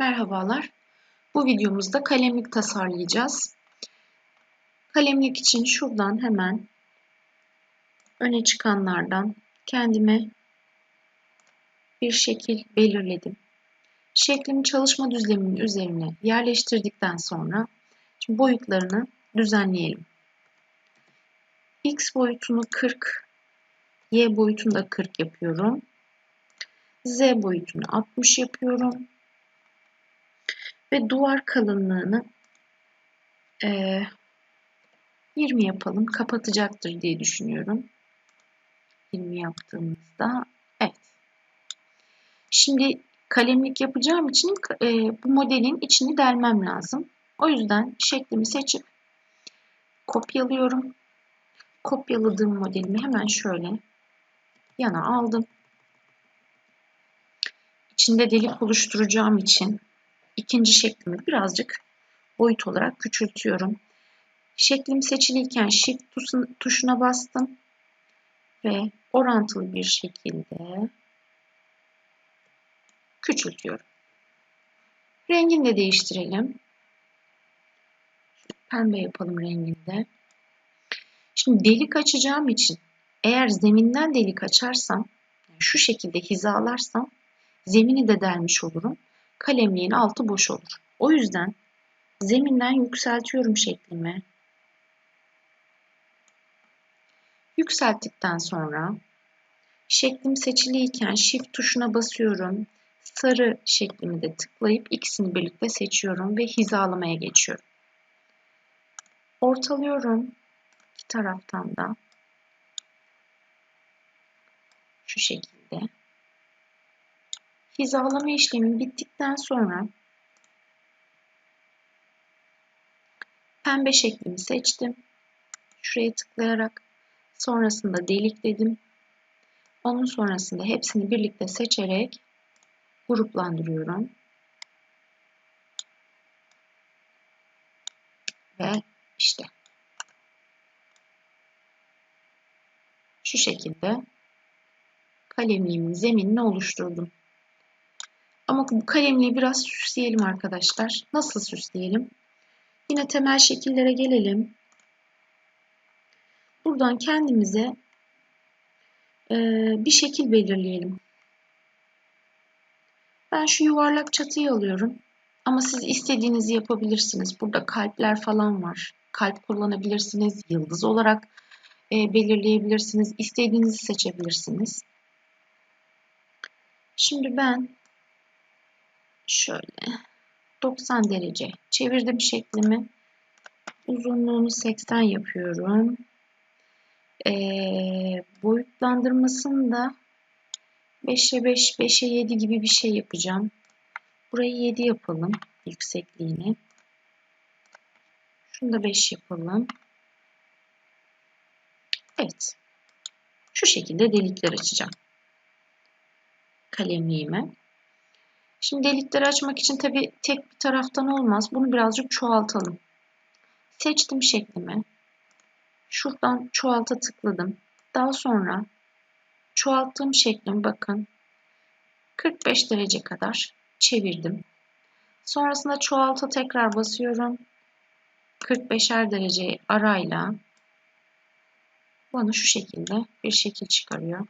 Merhabalar. Bu videomuzda kalemlik tasarlayacağız. Kalemlik için şuradan hemen öne çıkanlardan kendime bir şekil belirledim. Şeklimi çalışma düzleminin üzerine yerleştirdikten sonra şimdi boyutlarını düzenleyelim. X boyutunu 40, Y boyutunu da 40 yapıyorum. Z boyutunu 60 yapıyorum ve duvar kalınlığını e, 20 yapalım. Kapatacaktır diye düşünüyorum. 20 yaptığımızda evet. Şimdi kalemlik yapacağım için e, bu modelin içini delmem lazım. O yüzden şeklimi seçip kopyalıyorum. Kopyaladığım modelimi hemen şöyle yana aldım. İçinde delik oluşturacağım için ikinci şeklimi birazcık boyut olarak küçültüyorum. Şeklim seçiliyken Shift tuşuna bastım ve orantılı bir şekilde küçültüyorum. Rengini de değiştirelim. Pembe yapalım renginde. Şimdi delik açacağım için eğer zeminden delik açarsam şu şekilde hizalarsam zemini de delmiş olurum kalemliğin altı boş olur. O yüzden zeminden yükseltiyorum şeklimi. Yükselttikten sonra şeklim seçiliyken shift tuşuna basıyorum. Sarı şeklimi de tıklayıp ikisini birlikte seçiyorum ve hizalamaya geçiyorum. Ortalıyorum iki taraftan da şu şekilde. Hizalama işlemi bittikten sonra pembe şeklimi seçtim. Şuraya tıklayarak sonrasında delikledim. Onun sonrasında hepsini birlikte seçerek gruplandırıyorum. Ve işte şu şekilde kalemliğimin zeminini oluşturdum. Ama bu kalemliği biraz süsleyelim arkadaşlar. Nasıl süsleyelim? Yine temel şekillere gelelim. Buradan kendimize e, bir şekil belirleyelim. Ben şu yuvarlak çatıyı alıyorum. Ama siz istediğinizi yapabilirsiniz. Burada kalpler falan var. Kalp kullanabilirsiniz. Yıldız olarak e, belirleyebilirsiniz. İstediğinizi seçebilirsiniz. Şimdi ben şöyle 90 derece çevirdim şeklimi. Uzunluğunu 80 yapıyorum. Ee, boyutlandırmasını da 5'e 5, 5'e 7 gibi bir şey yapacağım. Burayı 7 yapalım yüksekliğini. Şunu da 5 yapalım. Evet. Şu şekilde delikler açacağım. Kalemliğime. Şimdi delikleri açmak için tabi tek bir taraftan olmaz. Bunu birazcık çoğaltalım. Seçtim şeklimi. Şuradan çoğalta tıkladım. Daha sonra çoğalttığım şeklim bakın 45 derece kadar çevirdim. Sonrasında çoğalta tekrar basıyorum. 45'er derece arayla bana şu şekilde bir şekil çıkarıyor.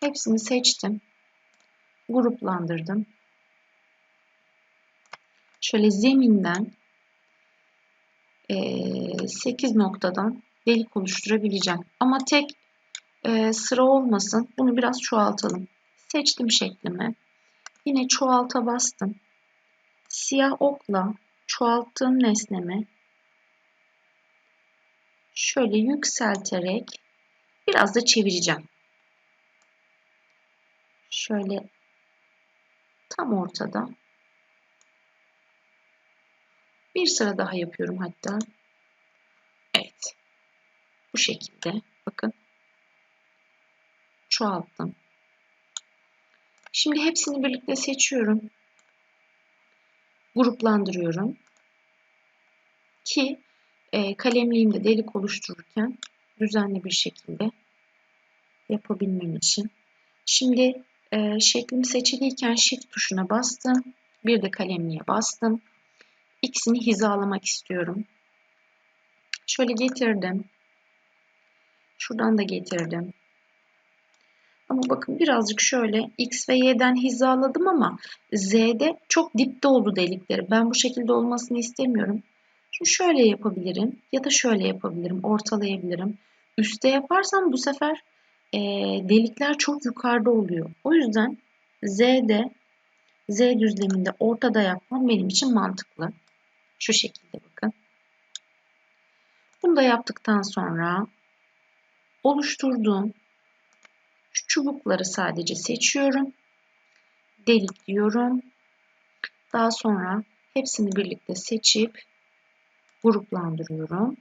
Hepsini seçtim. Gruplandırdım şöyle zeminden 8 noktadan delik oluşturabileceğim. Ama tek sıra olmasın. Bunu biraz çoğaltalım. Seçtim şeklimi. Yine çoğalta bastım. Siyah okla çoğalttığım nesnemi şöyle yükselterek biraz da çevireceğim. Şöyle tam ortada bir sıra daha yapıyorum hatta. Evet. Bu şekilde. Bakın. Çoğalttım. Şimdi hepsini birlikte seçiyorum. Gruplandırıyorum. Ki e, kalemliğimde delik oluştururken düzenli bir şekilde yapabilmem için. Şimdi e, şeklim seçiliyken Shift tuşuna bastım Bir de kalemliğe bastım. İkisini hizalamak istiyorum. Şöyle getirdim. Şuradan da getirdim. Ama bakın birazcık şöyle X ve Y'den hizaladım ama Z'de çok dipte oldu delikleri. Ben bu şekilde olmasını istemiyorum. Şimdi şöyle yapabilirim ya da şöyle yapabilirim. Ortalayabilirim. Üste yaparsam bu sefer e, delikler çok yukarıda oluyor. O yüzden Z'de Z düzleminde ortada yapmam benim için mantıklı. Şu şekilde bakın. Bunu da yaptıktan sonra oluşturduğum şu çubukları sadece seçiyorum. Delik diyorum. Daha sonra hepsini birlikte seçip gruplandırıyorum.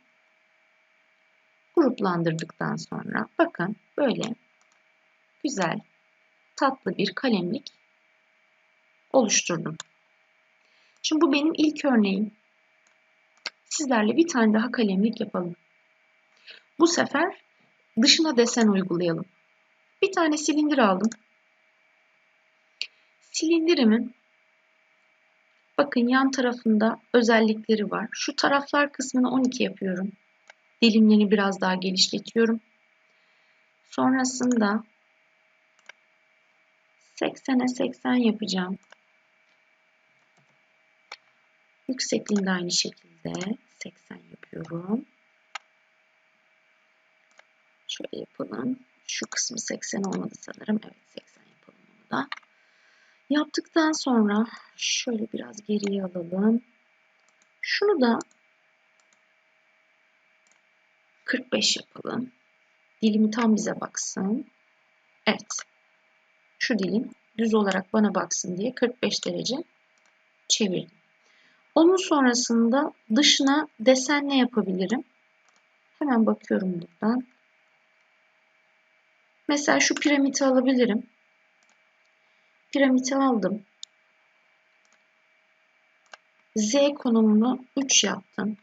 Gruplandırdıktan sonra bakın böyle güzel tatlı bir kalemlik oluşturdum. Şimdi bu benim ilk örneğim. Sizlerle bir tane daha kalemlik yapalım. Bu sefer dışına desen uygulayalım. Bir tane silindir aldım. Silindirimin bakın yan tarafında özellikleri var. Şu taraflar kısmını 12 yapıyorum. Dilimlerini biraz daha genişletiyorum. Sonrasında 80'e 80 yapacağım. Yüksekliğinde aynı şekilde 80 yapıyorum. Şöyle yapalım. Şu kısmı 80 olmadı sanırım. Evet 80 yapalım onu da. Yaptıktan sonra şöyle biraz geriye alalım. Şunu da 45 yapalım. Dilimi tam bize baksın. Evet. Şu dilim düz olarak bana baksın diye 45 derece çevirdim. Onun sonrasında dışına desen ne yapabilirim? Hemen bakıyorum buradan. Mesela şu piramidi alabilirim. Piramidi aldım. Z konumunu 3 yaptım.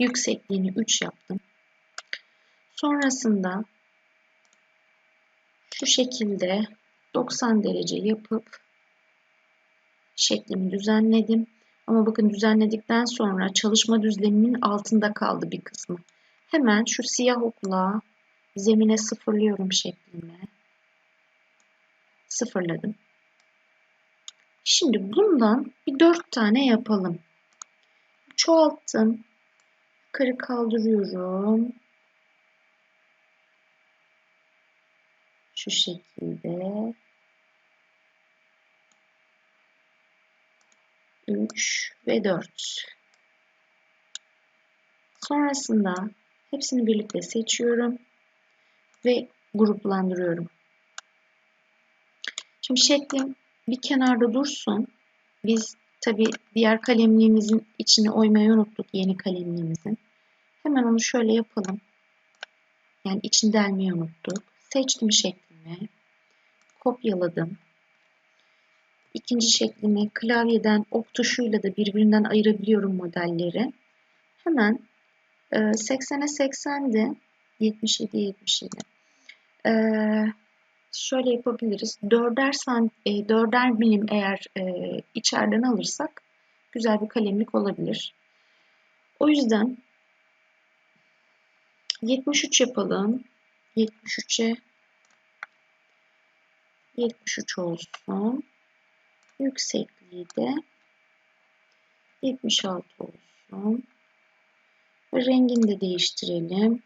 Yüksekliğini 3 yaptım. Sonrasında şu şekilde 90 derece yapıp şeklimi düzenledim. Ama bakın düzenledikten sonra çalışma düzlemimin altında kaldı bir kısmı. Hemen şu siyah okla zemine sıfırlıyorum şeklime. Sıfırladım. Şimdi bundan bir dört tane yapalım. Çoğalttım. Yukarı kaldırıyorum. Şu şekilde. 3 ve 4. Sonrasında hepsini birlikte seçiyorum ve gruplandırıyorum. Şimdi şeklim bir kenarda dursun. Biz tabi diğer kalemliğimizin içine oymayı unuttuk yeni kalemliğimizin. Hemen onu şöyle yapalım. Yani içini delmeyi unuttuk. Seçtim şeklimi. Kopyaladım. İkinci şeklimi klavyeden ok tuşuyla da birbirinden ayırabiliyorum modelleri. Hemen 80'e 80'di. 77 77. Ee, şöyle yapabiliriz. Dörder, sant, e, dörder milim eğer e, içeriden alırsak güzel bir kalemlik olabilir. O yüzden 73 yapalım. 73'e 73 olsun. Yüksekliği de 76 olsun. Rengini de değiştirelim.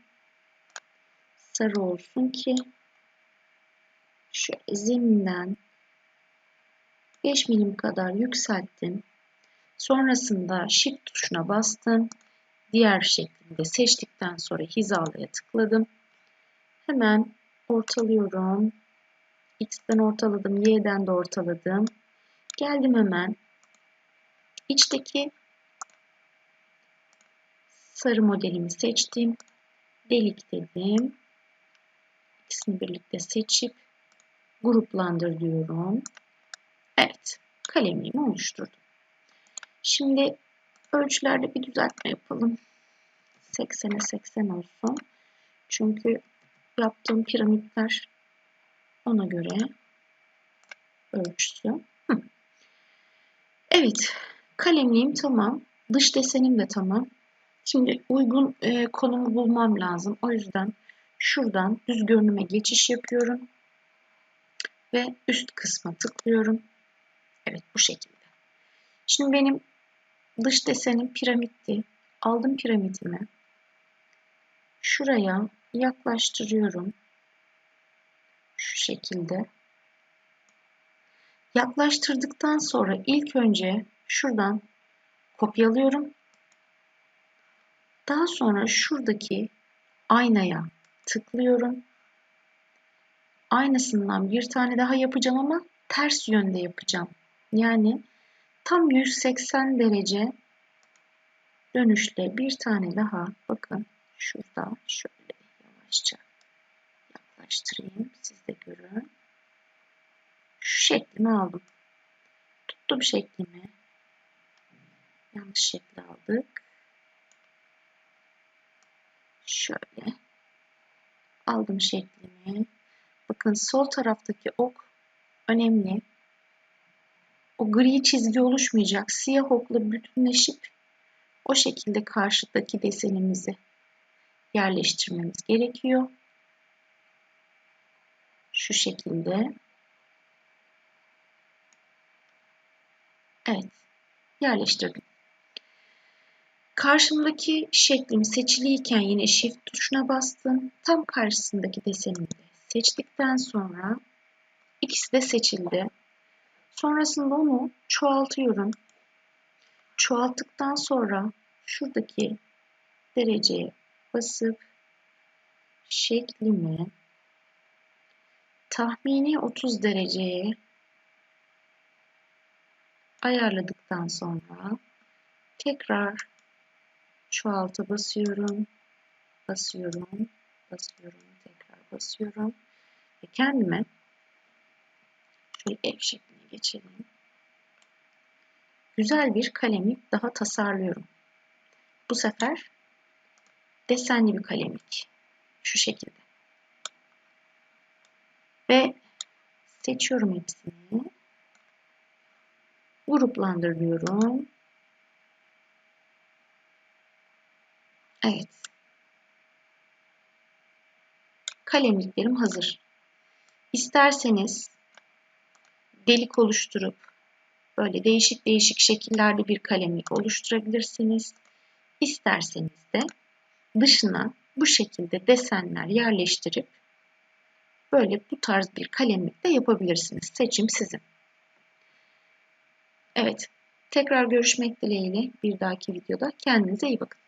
Sarı olsun ki şu zeminden 5 milim kadar yükselttim. Sonrasında Shift tuşuna bastım. Diğer şeklinde seçtikten sonra hizalaya tıkladım. Hemen ortalıyorum. X'den ortaladım, Y'den de ortaladım. Geldim hemen. İçteki sarı modelimi seçtim. Delik dedim. İkisini birlikte seçip gruplandır diyorum. Evet. Kalemliğimi oluşturdum. Şimdi ölçülerde bir düzeltme yapalım. 80'e 80 olsun. Çünkü yaptığım piramitler ona göre ölçüsü. Evet, kalemliğim tamam. Dış desenim de tamam. Şimdi uygun e, konumu bulmam lazım. O yüzden şuradan düz görünüme geçiş yapıyorum. Ve üst kısma tıklıyorum. Evet bu şekilde. Şimdi benim dış desenim piramitti. Aldım piramitimi. Şuraya yaklaştırıyorum. Şu şekilde. Yaklaştırdıktan sonra ilk önce şuradan kopyalıyorum. Daha sonra şuradaki aynaya tıklıyorum. Aynısından bir tane daha yapacağım ama ters yönde yapacağım. Yani tam 180 derece dönüşle bir tane daha bakın şurada şöyle yavaşça yaklaştırayım siz de görün. Şu şeklimi aldım. Tuttum şeklimi. Yanlış şekli aldık. Şöyle. Aldım şeklimi. Bakın sol taraftaki ok önemli. O gri çizgi oluşmayacak. Siyah okla bütünleşip o şekilde karşıdaki desenimizi yerleştirmemiz gerekiyor. Şu şekilde. Evet. Yerleştirdim. Karşımdaki şeklim seçiliyken yine Shift tuşuna bastım. Tam karşısındaki desenimi de seçtikten sonra ikisi de seçildi. Sonrasında onu çoğaltıyorum. Çoğalttıktan sonra şuradaki dereceye basıp şeklimi tahmini 30 dereceye ayarladıktan sonra tekrar çoğaltı basıyorum, basıyorum, basıyorum, tekrar basıyorum ve kendime şöyle ev şekline geçelim. Güzel bir kalemlik daha tasarlıyorum. Bu sefer desenli bir kalemlik. Şu şekilde. Ve seçiyorum hepsini. Gruplandırıyorum. Evet. Kalemliklerim hazır. İsterseniz delik oluşturup böyle değişik değişik şekillerde bir kalemlik oluşturabilirsiniz. İsterseniz de dışına bu şekilde desenler yerleştirip böyle bu tarz bir kalemlik de yapabilirsiniz. Seçim sizin. Evet, tekrar görüşmek dileğiyle bir dahaki videoda. Kendinize iyi bakın.